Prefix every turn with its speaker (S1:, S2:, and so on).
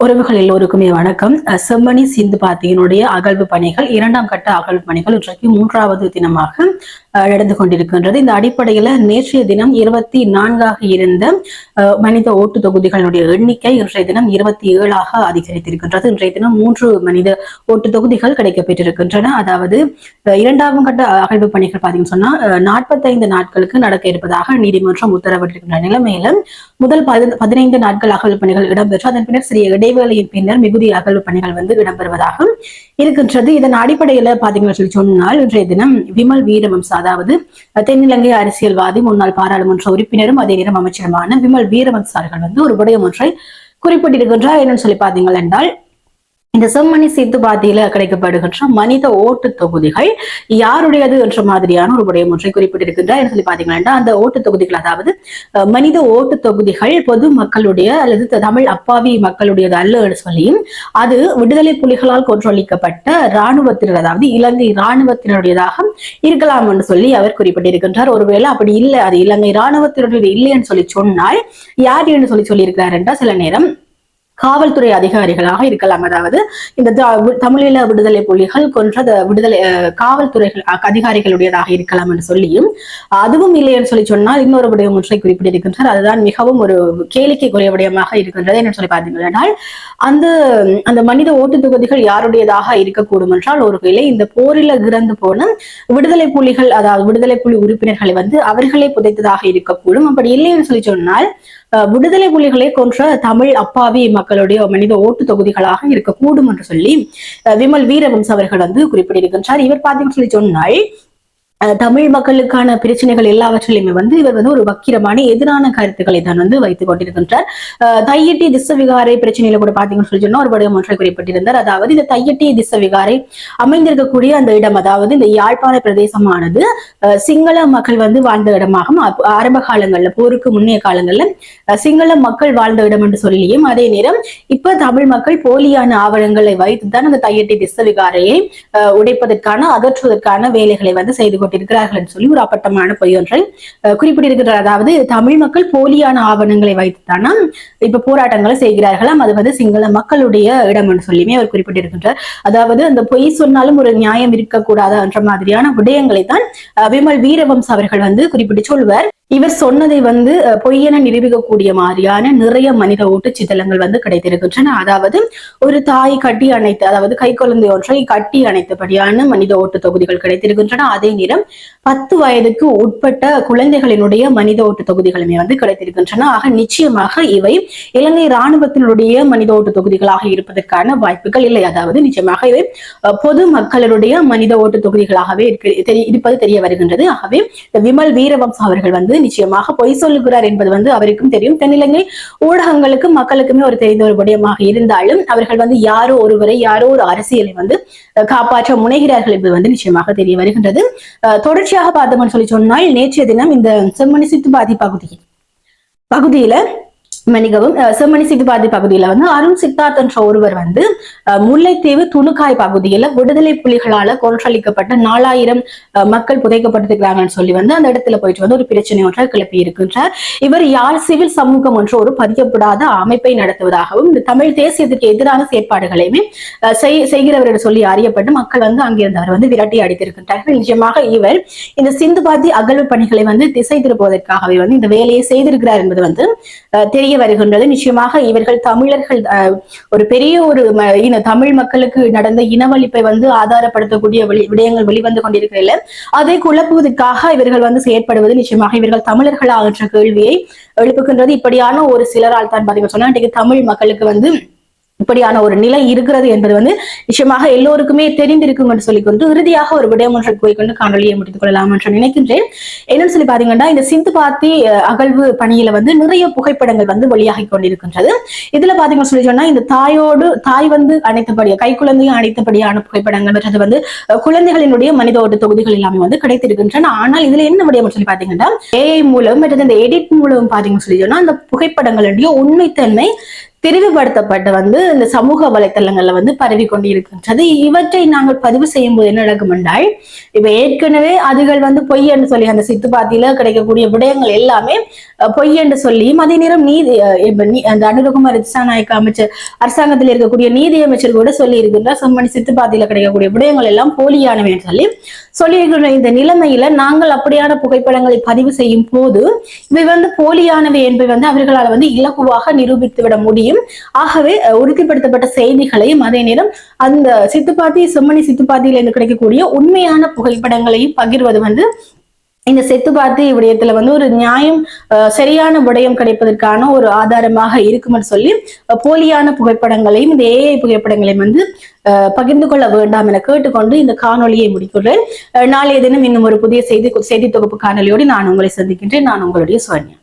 S1: உறவுகள் எல்லோருக்குமே வணக்கம். செம்மணி சிந்து பாத்தியினுடைய அகழ்வு பணிகள் இரண்டாம் கட்ட அகழ்வு பணிகள் இன்றைக்கு மூன்றாவது தினமாக நடந்து கொண்டிருக்கின்றது. இந்த அடிப்படையில நேற்றைய தினம் இருபத்தி நான்காக இருந்த மனித ஓட்டு தொகுதிகளுடைய எண்ணிக்கை இன்றைய தினம் இருபத்தி ஏழாக அதிகரித்திருக்கின்றது. இன்றைய தினம் மூன்று மனித ஓட்டு தொகுதிகள் கிடைக்கப்பெற்றிருக்கின்றன. அதாவது இரண்டாம் கட்ட அகழ்வு பணிகள் பார்த்தீங்கன்னு சொன்னா அஹ், நாற்பத்தைந்து நாட்களுக்கு நடக்க இருப்பதாக நீதிமன்றம் உத்தரவிட்டிருக்கின்ற நிலைமையில முதல் பதி- பதினைந்து நாட்கள் அகழ்வு பணிகள் இடம்பெற்று அதன் பின்னர் சிறிய இடைவேளையின் பின்னர் மிகுதி அகழ்வு பணிகள் வந்து இடம்பெறுவதாக இருக்கின்றது. இதன் அடிப்படையில பாத்தீங்கன்னு சொல்லி சொன்னால் இன்றைய தினம் விமல் வீரவம்ச அதாவது தென்னிலங்கை அரசியல்வாதி முன்னாள் பாராளுமன்ற உறுப்பினரும் அதே நேரம் அமைச்சருமான விமல் வீரவம்சார்கள் வந்து ஒரு விடயம் ஒன்றை குறிப்பிட்டிருக்கின்றார். என்னன்னு சொல்லி பாத்தீங்கள் என்றால் இந்த செம்மணி சீத்து பாத்தியில கிடைக்கப்படுகின்ற மனித ஓட்டு தொகுதிகள் யாருடையது என்ற மாதிரியான ஒரு விடயம் ஒன்றை குறிப்பிட்டிருக்கின்றார். சொல்லி பாத்தீங்கன்னா அந்த ஓட்டு தொகுதிகள் அதாவது மனித ஓட்டு தொகுதிகள் பொது மக்களுடைய அல்லது தமிழ் அப்பாவி மக்களுடையது அல்ல சொல்லியும் அது விடுதலை புலிகளால் கொன்றொழிக்கப்பட்ட இராணுவத்தினர் அதாவது இலங்கை இராணுவத்தினருடையதாக இருக்கலாம் என்று சொல்லி அவர் குறிப்பிட்டிருக்கின்றார். ஒருவேளை அப்படி இல்லை அது இலங்கை இராணுவத்தினருடைய இல்லை என்று சொல்லி சொன்னால் யார் என்று சொல்லி சொல்லியிருக்கிறார் என்றால் சில நேரம் காவல்துறை அதிகாரிகளாக இருக்கலாம். அதாவது இந்த தமிழீழ விடுதலை புலிகள் கொன்ற விடுதலை அஹ், காவல்துறைகள் அதிகாரிகளுடையதாக இருக்கலாம் என்று சொல்லியும் அதுவும் இல்லை என்று சொல்லி சொன்னால் இன்னொரு விடயம் ஒன்றை குறிப்பிட்டிருக்கின்றார். அதுதான் மிகவும் ஒரு கேளிக்கைக்குரிய விடயமாக இருக்கின்றது என்று சொல்லி பார்த்தீங்கன்னா அந்த அந்த மனித ஓட்டு தொகுதிகள் யாருடையதாக இருக்கக்கூடும் என்றால் ஒருவேளை இந்த போரில இறந்து போன விடுதலை புலிகள் அதாவது விடுதலை புலி உறுப்பினர்களை வந்து அவர்களே புதைத்ததாக இருக்கக்கூடும். அப்படி இல்லை என்று சொல்லி சொன்னால் விடுதலை புலிகளை கொன்ற தமிழ் அப்பாவி மக்களுடைய மனித ஓட்டு தொகுதிகளாக இருக்கக்கூடும் என்று சொல்லி விமல் வீரவம்ச அவர்கள் வந்து குறிப்பிட்டிருக்கின்றார். இவர் பார்த்தீங்கன்னு சொல்லி சொன்னால் தமிழ் மக்களுக்கான பிரச்சனைகள் எல்லாவற்றிலுமே வந்து இவர் வந்து ஒரு வக்கிரமான எதிரான கருத்துக்களை தான் வந்து வைத்துக் கொண்டிருக்கின்றார். தையட்டி திசவிகாரை பிரச்சனையில கூட பாத்தீங்கன்னு சொல்லி சொன்னா ஒரு படம் ஒன்றை குறிப்பிட்டிருந்தார். அதாவது இந்த தையட்டி திசவிகாரை அமைந்திருக்கக்கூடிய அந்த இடம் அதாவது இந்த யாழ்ப்பாண பிரதேசமானது சிங்கள மக்கள் வந்து வாழ்ந்த இடமாகவும் ஆரம்ப காலங்கள்ல போருக்கு முன்னைய காலங்கள்ல சிங்கள மக்கள் வாழ்ந்த இடம் என்று சொல்லியும் அதே நேரம் இப்ப தமிழ் மக்கள் போலியான ஆவணங்களை வைத்துதான் அந்த தையட்டி திசவிகாரையை உடைப்பதற்கான அகற்றுவதற்கான வேலைகளை வந்து செய்து கொண்டிருக்கிறார்கள் என்று சொல்லி ஒரு அப்பட்டமான பொய் ஒன்றை குறிப்பிட்டிருக்கிறார். அதாவது தமிழ் மக்கள் போலியான ஆவணங்களை வைத்துத்தானா இப்ப போராட்டங்களை செய்கிறார்களாம். அது வந்து சிங்கள மக்களுடைய இடம் என்று சொல்லியுமே அவர் குறிப்பிட்டிருக்கின்றார். அதாவது அந்த பொய் சொன்னாலும் ஒரு நியாயம் இருக்கக்கூடாது என்ற மாதிரியான விடயங்களை தான் விமல் வீரவம்ச அவர்கள் வந்து குறிப்பிட்டு சொல்வார் இவர் சொன்னதை வந்து பொய்யென நிரூபிக்கக்கூடிய மாதிரியான நிறைய மனித ஓட்டு சிதலங்கள் வந்து கிடைத்திருக்கின்றன. அதாவது ஒரு தாய் கட்டி அணைத்து அதாவது கை குழந்தை ஒன்றை கட்டி அணைத்தபடியான மனித ஓட்டு தொகுதிகள் கிடைத்திருக்கின்றன. அதே நேரம் பத்து வயதுக்கு உட்பட்ட குழந்தைகளினுடைய மனித ஓட்டு தொகுதிகளுமே வந்து கிடைத்திருக்கின்றன. ஆக நிச்சயமாக இவை இலங்கை இராணுவத்தினுடைய மனித ஓட்டு தொகுதிகளாக இருப்பதற்கான வாய்ப்புகள் இல்லை. அதாவது நிச்சயமாக இவை பொது மக்களுடைய மனித ஓட்டு தொகுதிகளாகவே இருக்கு இருப்பது தெரிய வருகின்றது. ஆகவே விமல் வீரவம்ச அவர்கள் வந்து வந்து நிச்சயமாக பொய் சொல்லுகிறார் என்பது வந்து அவருக்கும் தெரியும். தென்னிலங்கை ஊடகங்களுக்கும் மக்களுக்குமே ஒரு தெரிந்த ஒரு விடயமாக இருந்தாலும் அவர்கள் வந்து யாரோ ஒருவரை யாரோ ஒரு அரசியலை வந்து காப்பாற்ற முனைகிறார்கள் என்பது வந்து நிச்சயமாக தெரிய வருகின்றது. தொடர்ச்சியாக பார்த்தோம்னு சொல்லி சொன்னால் நேற்றைய தினம் இந்த செம்மணி சித்து பாதி பகுதியில் பகுதியில மன்னிக்கவும் அஹ், செம்மணி சித்துப்பாதி பகுதியில வந்து அருண் சித்தார்த் என்ற ஒருவர் வந்து முல்லைத்தீவு துணுக்காய் பகுதியில விடுதலை புலிகளால கொன்றளிக்கப்பட்ட நாலாயிரம் மக்கள் புதைக்கப்பட்டிருக்கிறாங்கன்னு சொல்லி வந்து அந்த இடத்துல போயிட்டு வந்து ஒரு பிரச்சனை ஒன்றை கிளப்பி இருக்கின்றார். இவர் யாழ் சிவில் சமூகம் என்ற ஒரு பதியப்படாத அமைப்பை நடத்துவதாகவும் இந்த தமிழ் தேசியத்துக்கு எதிரான செயற்பாடுகளையுமே செய்கிறவர் என்று சொல்லி அறியப்பட்டு மக்கள் வந்து அங்கிருந்து அவர் வந்து விரட்டி அடித்திருக்கின்றார்கள். நிச்சயமாக இவர் இந்த சிந்துபாதி அகழ்வு பணிகளை வந்து திசை திருப்புவதற்காகவே வந்து இந்த வேலையை செய்திருக்கிறார் என்பது வந்து தெரிய வருகின்றது. நிச்சயமாக இவர்கள் தமிழர்கள் ஒரு பெரிய ஒரு இன தமிழ் மக்களுக்கு நடந்த இனவழிப்பை வந்து ஆதாரப்படுத்தக்கூடிய விடயங்கள் வெளிவந்து கொண்டிருக்கிறதுல அதை குழப்புவதற்காக இவர்கள் வந்து செயற்படுவது நிச்சயமாக இவர்கள் தமிழர்களா என்ற கேள்வியை எழுப்புகின்றது. இப்படியான ஒரு சிலரால் தான் பாத்தீங்கன்னா சொன்னா இன்றைக்கு தமிழ் மக்களுக்கு வந்து இப்படியான ஒரு நிலை இருக்கிறது என்பது வந்து நிச்சயமாக எல்லோருக்குமே தெரிந்திருக்கும் என்று சொல்லிக்கொண்டு இறுதியாக ஒரு விடயம் ஒன்றை போய்கொண்டு காணொலியை முடித்துக் கொள்ளலாம் என்று நினைக்கின்றேன். என்னன்னு சொல்லி பாத்தீங்கன்னா இந்த சிந்து பாத்தி அகழ்வு பணியில வந்து நிறைய புகைப்படங்கள் வந்து வெளியாகி கொண்டிருக்கின்றது. இதுல பாத்தீங்கன்னு சொல்லி சொன்னா இந்த தாயோடு தாய் வந்து அனைத்தபடியா கை குழந்தையும் அனைத்தபடியான புகைப்படங்கள் மற்றது வந்து குழந்தைகளினுடைய மனித ஓட்டு தொகுதிகள் எல்லாமே வந்து கிடைத்திருக்கின்றன. ஆனால் இதுல என்ன விடயம் சொல்லி பாத்தீங்கன்னா ஏஐ மூலம் மற்றது இந்த எடிட் மூலம் பாத்தீங்கன்னு சொல்லி சொன்னா அந்த புகைப்படங்களுடைய உண்மைத்தன்மை தெரிவுபடுத்தப்பட்டு வந்து இந்த சமூக வலைத்தளங்கள்ல வந்து பரவி கொண்டிருக்கின்றது. இவற்றை நாங்கள் பதிவு செய்யும் போது என்ன நடக்கும் என்றால் இப்ப ஏற்கனவே அதுகள் வந்து பொய் என்று சொல்லி அந்த சித்துப்பாத்தியில கிடைக்கக்கூடிய விடயங்கள் எல்லாமே பொய் என்று சொல்லியும் அதே நேரம் நீதி அந்த அனுரகுமார் திசாநாயக்க அமைச்சர் அரசாங்கத்தில் இருக்கக்கூடிய நீதி அமைச்சர் கூட சொல்லி இருக்கின்றார் செம்மணி சித்துப்பாத்தியில கிடைக்கக்கூடிய விடயங்கள் எல்லாம் போலியானவை என்று சொல்லி சொல்லியிருக்கின்ற இந்த நிலைமையில நாங்கள் அப்படியான புகைப்படங்களை பதிவு செய்யும் போது இவை வந்து போலியானவை என்பவை வந்து அவர்களால் வந்து இலகுவாக நிரூபித்து விட முடியும். செய்யும் ஆகவே உறுதிப்படுத்தப்பட்ட செய்திகளையும் அதே நேரம் அந்த சித்துப்பாத்தி செம்மணி சித்துப்பாத்தியில இருந்து கிடைக்கக்கூடிய உண்மையான புகைப்படங்களையும் பகிர்வது வந்து இந்த செத்துபாத்தி விடயத்துல வந்து ஒரு நியாயம் சரியான விடயம் கிடைப்பதற்கான ஒரு ஆதாரமாக இருக்கும்னு சொல்லி போலியான புகைப்படங்களையும் இந்த ஏஐ புகைப்படங்களையும் வந்து பகிர்ந்து கொள்ள வேண்டாம் என கேட்டுக்கொண்டு இந்த காணொலியை முடித்துள்ளேன். நாளைய தினம் இன்னும் ஒரு புதிய செய்தி செய்தி தொகுப்பு காணொலியோடு நான் உங்களை சந்திக்கின்றேன். நான் உங்களுடைய சுவன்யா